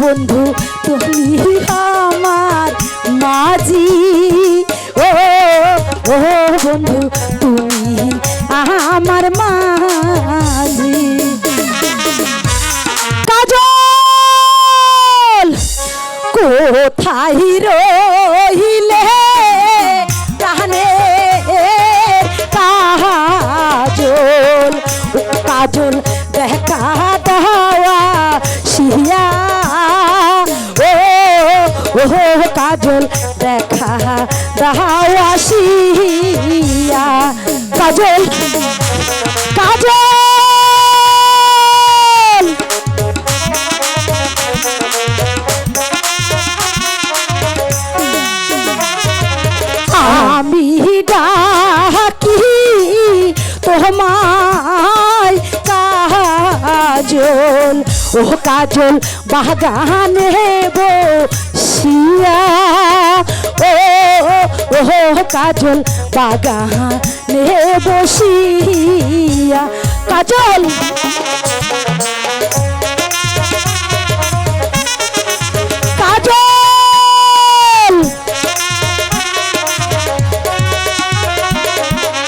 বন্ধু তুমি আমার মাঝি। ও ও বন্ধু তুমি আমার মাঝি। কাজল কোথায় রহিলে কাজল দেখা দেওয়া শিয়া কাজল কাজল! আমি ডাকি তোমায় কাজল। ও কাজল বাগানে বসিয়া ও ও কাজল বাগানে বসিয়া কাজল। কাজল!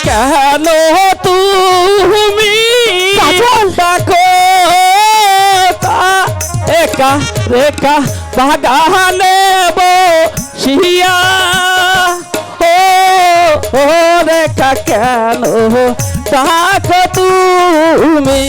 কেন তুমি কাজল। ডাকো একা রেখা বাগানে বসিয়া ও ও রেখা কেন? ডাকো তুমি।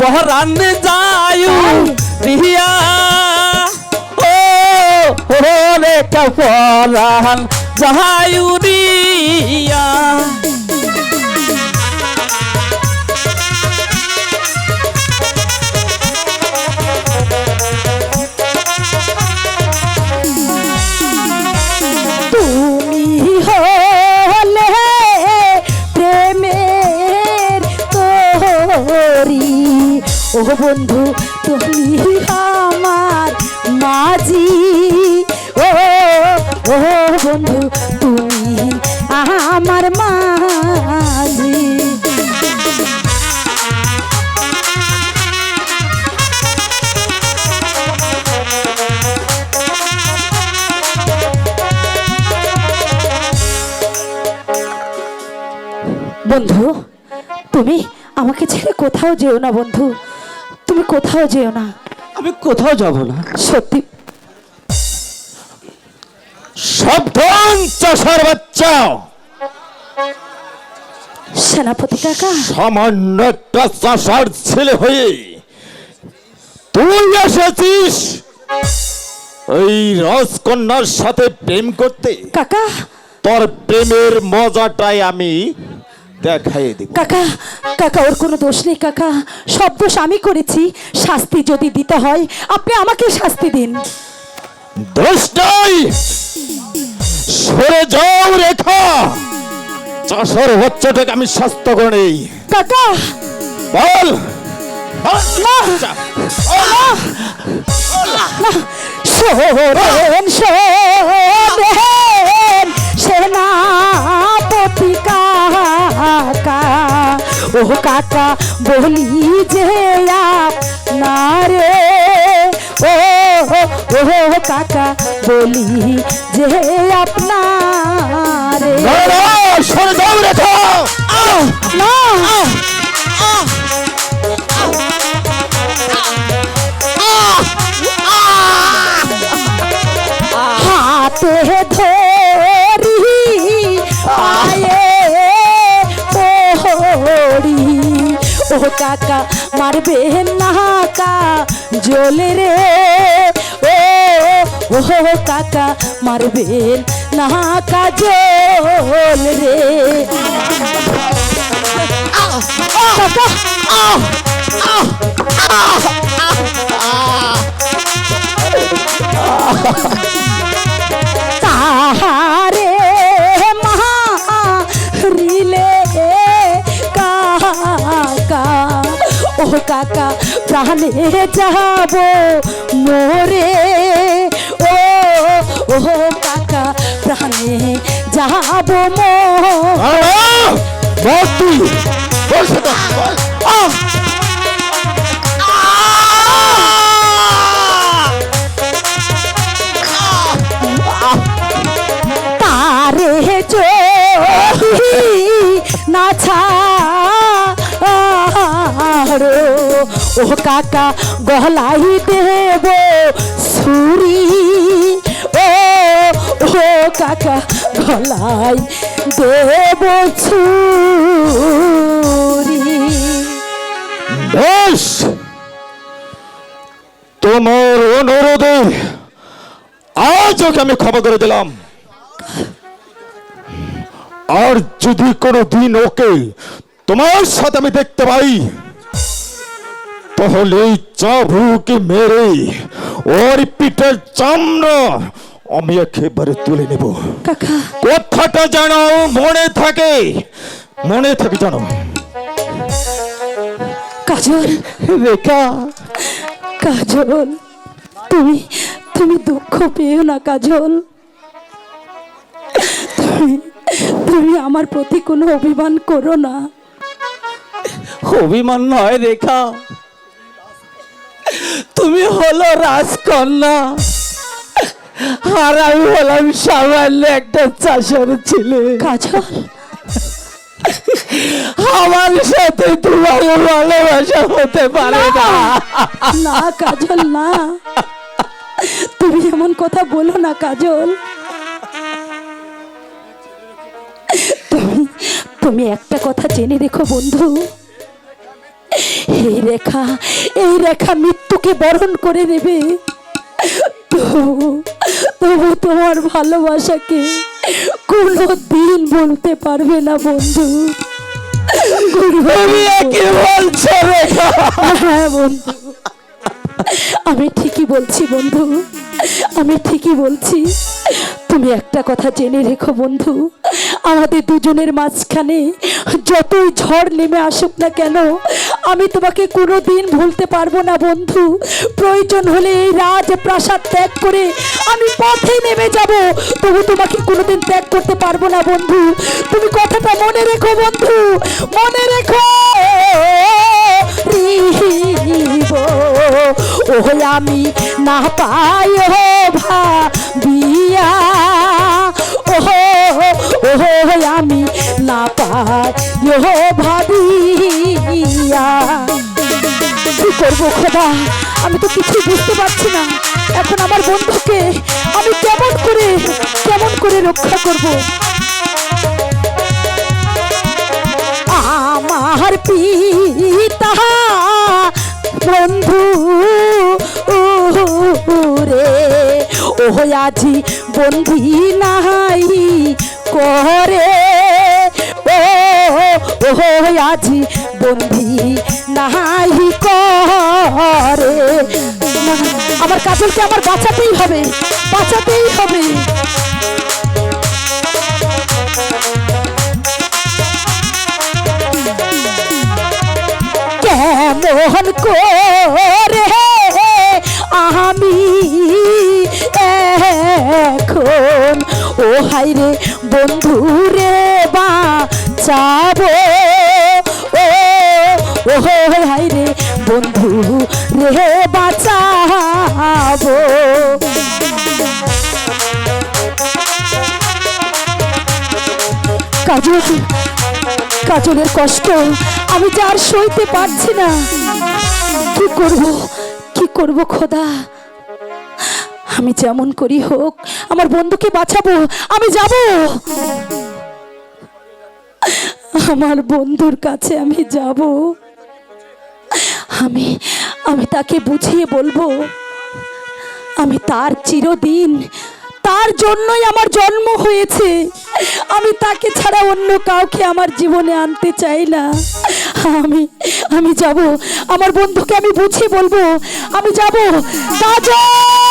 পহরান যায়ু রিয়া ও রেখা পহরান যায়ু রিয়া বন্ধু, তুমি আমার মাঝি। ও ও বন্ধু, তুমি আমার মাঝি। বন্ধু, তুমি আমাকে ছেড়ে কোথাও যেও না বন্ধু। তুমি কোথাও যেও না। আমি কোথাও যাব না। সত্যি। সাবধান চাষার বাচ্চা। সেনাপতি কাকা। সামান্য একটা চাষার ছেলে হয়ে তুই এসেছিস ওই রাজকন্যার সাথে প্রেম করতে। কাকা। তোর প্রেমের মজাটাই আমি দেখাই দিব কাকা কাকা ওর কোনো দোষ নেই কাকা সব দোষ আমি করেছি শাস্তি যদি দিতে হয় আপনি আমাকে শাস্তি দিন দোষ নাই সরে যাও রেখা চাষার বাচ্চাটাকে আমি স্বাস্থ্য করে নেই কাকা বল বল, না। বলি যে না রে। ও ও কাকা বলি যে আপনার সরে দাও রেখা না। কাকা মারবে না কা জলে রে। ও ও কাকা মারবেন না কা জল রে। কাকা কাকা প্রাণে যাব মোরে। ও ও কাকা প্রাণে যাব মো! তারে যদি না ছাড়ো ও কাকা গলাই দেব সুরি। ও ও কাকা গলাই দেব ছুরি বেশ। তোমার অনুরোধে আজ ওকে আমি ক্ষমা করে দিলাম। আর যদি কোনো দিন ওকে তোমার সাথে আমি দেখতে পাই তাহলে এই চাবুকে মেরে ওর পিঠের চামড়া আমি একেবারে তুলে নেব কাকা কথাটা যেন মনে থাকে মনে থাকে জানো কাজল রেখা কাজল তুমি তুমি দুঃখ পেও না কাজল তুমি তুমি আমার প্রতি কোনো অভিমান করো না অভিমান নয় রেখা তুমি হলো রাজকন্যা। আর আমি হলাম সামান্য একটা চাষের ছেলে। কাজল। আমার সাথে তোমার ভালোবাসা হতে পারে না। না। কাজল না। তুমি এমন কথা বলো না কাজল। তুমি তুমি একটা কথা জেনে রেখো বন্ধু। এই রেখা এই রেখা মৃত্যুকে বরণ করে নেবে তবু তোমার ভালোবাসাকে কোনো দিন বলতে পারবে না বন্ধু। হ্যাঁ বন্ধু। আমি ঠিকই বলছি বন্ধু। আমি ঠিকই বলছি। তুমি একটা কথা জেনে রেখো বন্ধু। আমাদের দুজনের মাঝখানে যতই ঝড় নেমে আসুক না কেন, আমি তোমাকে কোনো দিন ভুলতে পারব না বন্ধু। প্রয়োজন হলে এই রাজপ্রাসাদ ত্যাগ করে আমি পথে নেমে যাব। তবু তোমাকে কোনোদিন ত্যাগ করতে পারব না বন্ধু। তুমি কথাটা মনে রেখো বন্ধু, মনে রেখো। রিব ও আমি না পাই ভাবিয়া। ও আমি না পাই ও ভাবিয়া কি করব খোদা আমি তো কিছু বুঝতে পারছি না এখন আমার বন্ধুকে আমি কেমন করে কেমন করে রক্ষা করব আমার পিতা বন্ধু রে ও আজি বন্ধি নাই করে। ও আজি বন্ধি নাই করে। আমার কাজলকে আমার বাঁচাতেই হবে বাঁচাতেই হবে। কেমন করে আমি এখন? ও হাইরে বন্ধু রে বা চাবো ও ও হাইরে বন্ধু রে বাঁচাবো। কাজল, কাজলের কষ্ট আমি যে আর সইতে পারছি না। কি করব কি করব খোদা? আমি যেমন করি হোক, আমার বন্ধুকে বাঁচাবো, আমি যাব। আমার বন্ধুর কাছে আমি যাব। আমি আমি তাকে বুঝিয়ে বলব, আমি তার চিরদিন, তার জন্যই আমার জন্ম হয়েছে। আমি তাকে ছাড়া অন্য কাউকে আমার জীবনে আনতে চাই না। আমি আমি যাব। আমার বন্ধুকে আমি বুঝিয়ে বলব, আমি যাব। কাজল